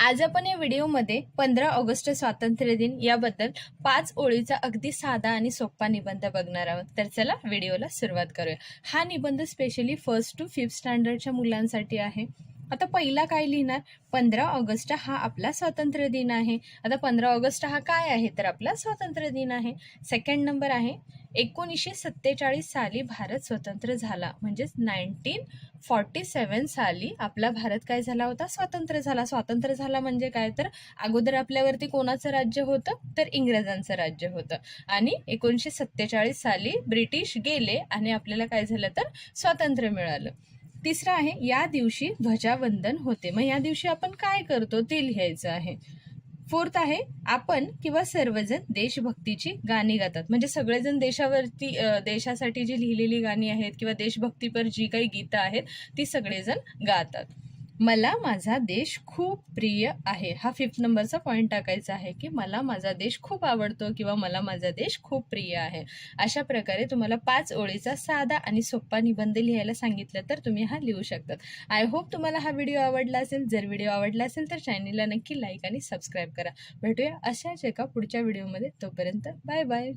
आज आपण या व्हिडिओमध्ये पंधरा ऑगस्ट स्वातंत्र्य दिन याबद्दल पाच ओळीचा अगदी साधा आणि सोपा निबंध बघणार आहोत. तर चला व्हिडिओला सुरुवात करूया. हा निबंध स्पेशली फर्स्ट टू फिफ्थ स्टँडर्डच्या मुलांसाठी आहे. आता पहिला काय लिहिणार? पंधरा ऑगस्ट हा आपला स्वातंत्र्य दिन आहे. आता पंधरा ऑगस्ट हा काय आहे? तर आपला स्वातंत्र्य दिन आहे. सेकंड नंबर आहे एकोणीसशे सत्तेचाळीस साली भारत स्वतंत्र झाला. म्हणजेच नाईन्टीन फॉर्टी सेवन साली आपला भारत काय झाला होता? स्वातंत्र्य झाला. स्वातंत्र्य झाला म्हणजे काय? तर अगोदर आपल्यावरती कोणाचं राज्य होतं? तर इंग्रजांचं राज्य होतं. आणि एकोणीसशे सत्तेचाळीस साली ब्रिटिश गेले आणि आपल्याला काय झालं तर स्वातंत्र्य मिळालं. तिसरं आहे या दिवशी ध्वजावंदन होते. मग या दिवशी आपण काय करतो? ते लिहायचं आहे. फोर्थ आहे आपण किंवा सर्वजण देशभक्तीची गाणी गातात. म्हणजे सगळेजण देशावरती देशासाठी जी लिहिलेली गाणी आहेत किंवा देशभक्तीपर जी काही गीतं आहेत ती सगळेजण गातात. मला माझा देश खूप प्रिय आहे. हा फिफ्थ नंबरचा पॉईंट टाकायचा आहे की मला माझा देश खूप आवडतो किंवा मला माझा देश खूप प्रिय आहे. अशा प्रकारे तुम्हाला पाच ओळीचा साधा आणि सोपा निबंध लिहायला सांगितलं तर तुम्ही हा लिहू शकतात. आय होप तुम्हाला हा व्हिडिओ आवडला असेल. जर व्हिडिओ आवडला असेल तर चॅनलला नक्की लाईक आणि सबस्क्राईब करा. भेटूया अशाच एका पुढच्या व्हिडिओमध्ये तोपर्यंत बाय बाय